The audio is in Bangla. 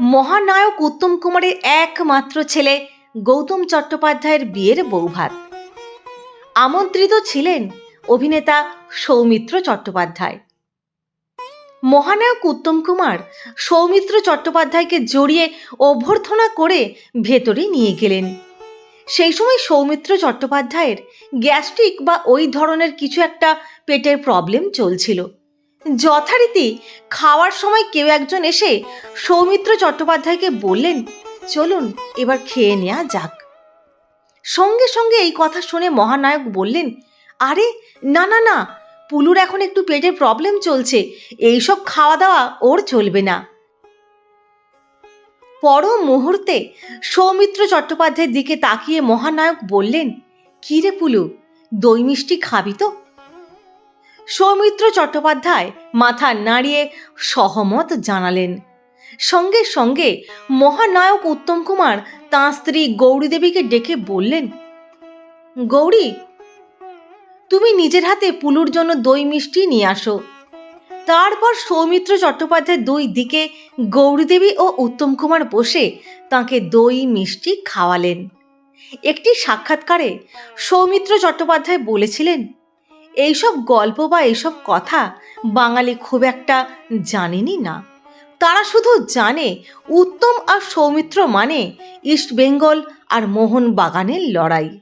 মহানায়ক উত্তম কুমারের একমাত্র ছেলে গৌতম চট্টোপাধ্যায়ের বিয়ের বৌভাত। আমন্ত্রিত ছিলেন অভিনেতা সৌমিত্র চট্টোপাধ্যায়। মহানায়ক উত্তম কুমার সৌমিত্র চট্টোপাধ্যায়কে জড়িয়ে অভ্যর্থনা করে ভেতরে নিয়ে গেলেন। সেই সময় সৌমিত্র চট্টোপাধ্যায়ের গ্যাস্ট্রিক বা ওই ধরনের কিছু একটা পেটের প্রবলেম চলছিল। যথারীতি খাওয়ার সময় কেউ একজন এসে সৌমিত্র চট্টোপাধ্যায়কে বললেন, চলুন, এবার খেয়ে নেওয়া যাক। সঙ্গে সঙ্গে এই কথা শুনে মহানায়ক বললেন, আরে, না না না, পুলুর এখন একটু পেটের প্রবলেম চলছে, এইসব খাওয়া দাওয়া ওর চলবে না। পর মুহূর্তে সৌমিত্র চট্টোপাধ্যায়ের দিকে তাকিয়ে মহানায়ক বললেন, কী রে পুলু, দই মিষ্টি খাবি তো? সৌমিত্র চট্টোপাধ্যায় মাথা নাড়িয়ে সহমত জানালেন। সঙ্গে সঙ্গে মহানায়ক উত্তম কুমার তাঁর স্ত্রী গৌরী দেবীকে ডেকে বললেন, গৌরী, তুমি নিজের হাতে পুলুর জন্য দই মিষ্টি নিয়ে আসো। তারপর সৌমিত্র চট্টোপাধ্যায় দুই দিকে গৌরীদেবী ও উত্তম কুমার বসে তাকে দই মিষ্টি খাওয়ালেন। একটি সাক্ষাৎকারে সৌমিত্র চট্টোপাধ্যায় বলেছিলেন এইসব গল্প বা এইসব কথা বাঙালি খুব একটা জানেনি না। তারা শুধু জানে উত্তম আর সৌমিত্র মানে ইস্ট বেঙ্গল আর মোহন বাগানের লড়াই।